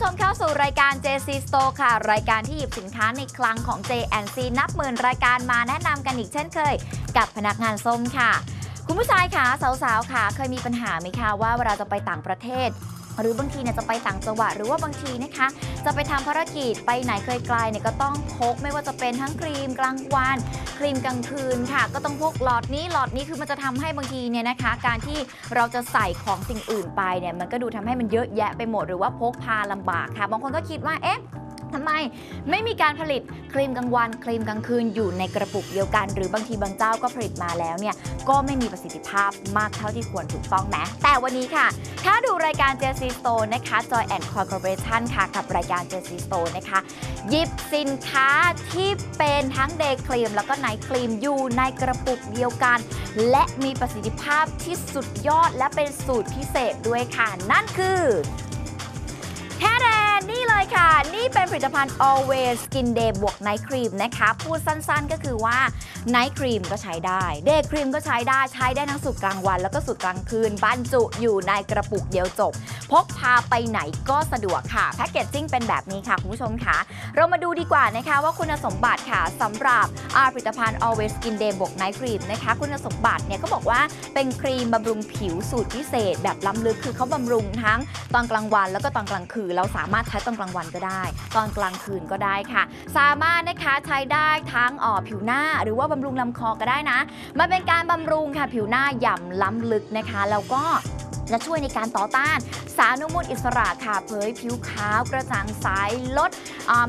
ผู้ชมเข้าสู่รายการ JC Store ค่ะ รายการที่หยิบสินค้าในคลังของ JNC นับหมื่นรายการมาแนะนำกันอีกเช่นเคย กับพนักงานส้มค่ะ คุณผู้ชายค่ะสาวๆค่ะ เคยมีปัญหาไหมคะว่าเวลาจะไปต่างประเทศ หรือบางทีเนี่ยจะไปต่างจังหวัดหรือว่าบางทีนะคะ จะไปทำภารกิจไปไหนเคยไกลเนี่ยก็ต้องพกไม่ว่าจะเป็นทั้งครีมกลางวันครีมกลางคืนค่ะ ก็ต้องพกหลอดนี้หลอดนี้คือมันจะทำให้บางทีเนี่ยนะคะ การที่เราจะใส่ของสิ่งอื่นไปเนี่ยมันก็ดูทำให้มันเยอะแยะไปหมดหรือว่าพกพาลำบากค่ะ บางคนก็คิดว่าเอ๊ะ ทำไม ไม่มีการผลิตครีมกลางวัน ครีมกลางคืนอยู่ในกระปุกเดียวกัน หรือบางทีบางเจ้าก็ผลิตมาแล้วเนี่ยก็ไม่มีประสิทธิภาพมากเท่าที่ควรถูกต้องนะ แต่วันนี้ค่ะ ถ้าดูรายการ JC Store นะคะ Joy and Corporation ค่ะ กับรายการ JC Store นะคะ หยิบสินค้าที่เป็นทั้งเดย์ครีมแล้วก็ไนท์ครีมอยู่ในกระปุกเดียวกัน และมีประสิทธิภาพที่สุดยอดและเป็นสูตรพิเศษด้วยค่ะ นั่นคือแท้แด นี่เลยค่ะ นี่เป็นผลิตภัณฑ์ Always Skin Day บวกไนท์ครีมนะคะ พูดสั้นๆก็คือว่าไนท์ครีมก็ใช้ได้เดย์ครีมก็ใช้ได้ ใช้ได้ทั้งสูตรกลางวัน แล้วก็สูตรกลางคืนบรรจุอยู่ในกระปุกเดียวจบ พกพาไปไหนก็สะดวกค่ะ แพ็กเกจจิ้งเป็นแบบนี้ค่ะ คุณผู้ชมค่ะ เรามาดูดีกว่านะคะว่าคุณสมบัติค่ะสำหรับผลิตภัณฑ์ Always Skin Day บวก Night Cream นะคะ คุณสมบัติเนี่ยก็บอกว่าเป็นครีมบำรุงผิวสูตรพิเศษ แบบล้ำลึกคือเขาบำรุงทั้งตอนกลางวันแล้วก็ตอนกลางคืนเราสามารถใช้ตอนกลางวันก็ได้ ตอนกลางคืนก็ได้ค่ะ สามารถนะคะใช้ได้ทั้งอ่อผิวหน้า หรือว่าบำรุงลำคอก็ได้นะ มันเป็นการบำรุงค่ะผิวหน้าหย่ำล้ำลึกนะคะ แล้วก็ จะช่วยในการต่อต้าน สารอนุมูลอิสระค่ะเผยผิวขาวกระจ่างใสลด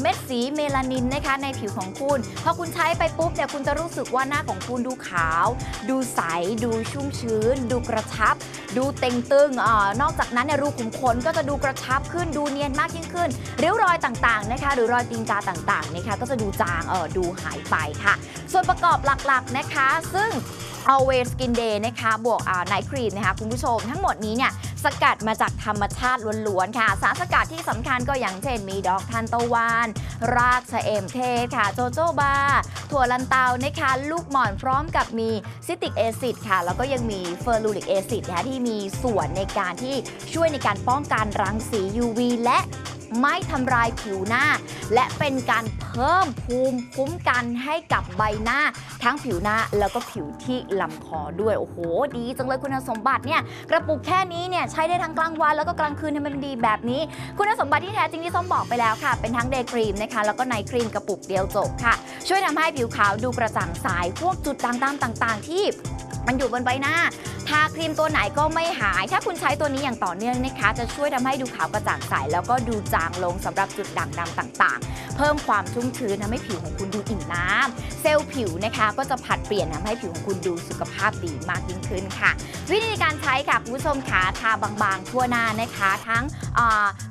เม็ดสีเมลานินนะคะในผิวของคุณ พอคุณใช้ไปปุ๊บเนี่ยคุณจะรู้สึกว่าหน้าของคุณดูขาว ดูใส ดูชุ่มชื้น ดูกระชับ ดูเต่งตึงอนอกจากนั้นเนี่ยรูขุมขนก็จะดูกระชับขึ้นดูเนียนมากยิ่งขึ้นริ้วรอยต่างๆนะคะหรือรอยตีนกาต่างๆนะคะก็จะดูจางเออดูหายไปค่ะ ส่วนประกอบหลักๆนะคะ ซึ่ง Always Skin Day นะคะ บวกไนท์ครีมนะคะคุณผู้ชม ทั้งหมดนี้เนี่ยสกัดมาจากธรรมชาติล้วนๆค่ะ สารสกัดที่สำคัญก็อย่างเช่นมีดอกทานตะวัน รากชะเอมเทศค่ะ โจโจบาถั่วลันเตานะคะ ลูกหม่อนพร้อมกับมีซิติกแอซิดค่ะ แล้วก็ยังมีเฟอร์ลูริกแอซิดนะคะที่มีส่วนในการที่ช่วยในการป้องกันรังสี UV และ ไม่ทำลายผิวหน้า และเป็นการเพิ่มภูมิคุ้มกันให้กับใบหน้า ทั้งผิวหน้าแล้วก็ผิวที่ลำคอด้วย โอ้โห ดีจังเลยคุณสมบัติเนี่ยกระปุกแค่นี้เนี่ยใช้ได้ทั้งกลางวันแล้วก็กลางคืนทำมันดีแบบนี้ คุณสมบัติที่แท้จริงที่ส้มบอกไปแล้วค่ะ เป็นทั้งเดย์ครีมนะคะแล้วก็ไนท์ครีมกระปุกเดียวจบค่ะ ช่วยทำให้ผิวขาวดูกระจ่างใสพวกจุดด่างดำต่าง ๆ ที่มันอยู่บนใบหน้า ทาครีมตัวไหนก็ไม่หาย ถ้าคุณใช้ตัวนี้อย่างต่อเนื่องนะคะ จะช่วยทำให้ดูขาวกระจ่างใสแล้วก็ดูจางลงสำหรับจุดด่างดำต่างๆ เพิ่มความชุ่มชื้นทำให้ผิวของคุณดูอิ่มน้ำเซลล์ผิวนะคะก็จะผัดเปลี่ยนทำให้ผิวของคุณดูสุขภาพดีมากยิ่งขึ้นค่ะ วิธีการใช้ค่ะคุณผู้ชมขาทาบางๆ ทั่วหน้านะคะ ทั้ง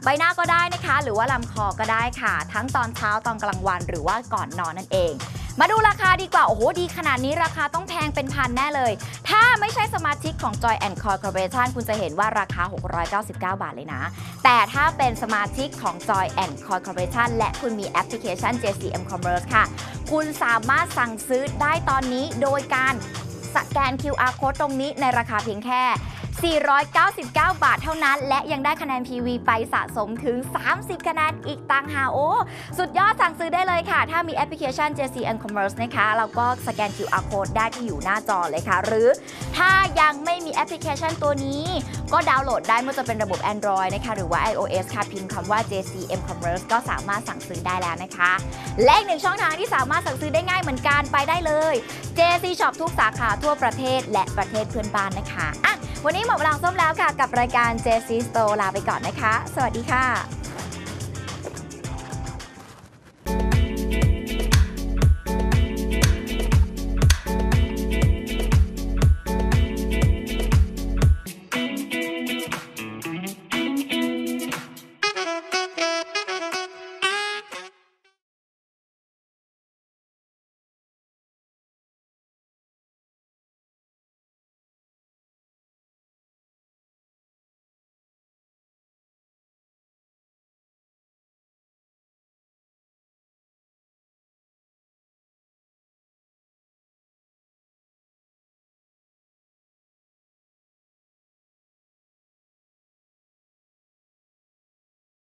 ใบหน้าก็ได้นะคะ หรือว่าลำคอก็ได้ค่ะ ทั้งตอนเช้าตอนกลางวัน หรือว่าก่อนนอนนั่นเอง มาดูราคาดีกว่า โอ้โห ดีขนาดนี้ราคาต้องแพงเป็นพันแน่เลย ถ้าไม่ใช่สมาชิกของ Joy and Corporation คุณจะเห็นว่าราคา 699 บาทเลยนะ แต่ถ้าเป็นสมาชิกของ Joy and Corporation และคุณมีแอปพลิเคชัน JCM Commerce ค่ะ คุณสามารถสั่งซื้อได้ตอนนี้โดยการสแกน QR code ตรงนี้ในราคาเพียงแค่ 499 บาทเท่านั้น และยังได้คะแนน PV ไปสะสมถึง 30 คะแนนอีกต่างหากโอ้สุดยอดสั่งซื้อได้เลยค่ะ ถ้ามีแอปพลิเคชัน JCN Commerce นะคะเราก็สแกน QR code ได้ที่อยู่หน้าจอเลยค่ะ หรือถ้ายังไม่มีแอปพลิเคชันตัวนี้ ก็ดาวน์โหลดได้ไม่ว่าจะเป็นระบบ Android นะคะหรือว่า iOS ค่ะพิมพ์คำว่า JCM Commerce ก็สามารถสั่งซื้อได้แล้วนะคะและอีกหนึ่งช่องทางที่สามารถสั่งซื้อได้ง่ายเหมือนกันไปได้เลย JC Shop ทุกสาขาทั่วประเทศและประเทศเพื่อนบ้านนะคะอะ วันนี้หมดเวลาส้มแล้วค่ะกับรายการ JC Store ลาไปก่อนนะคะ สวัสดีค่ะ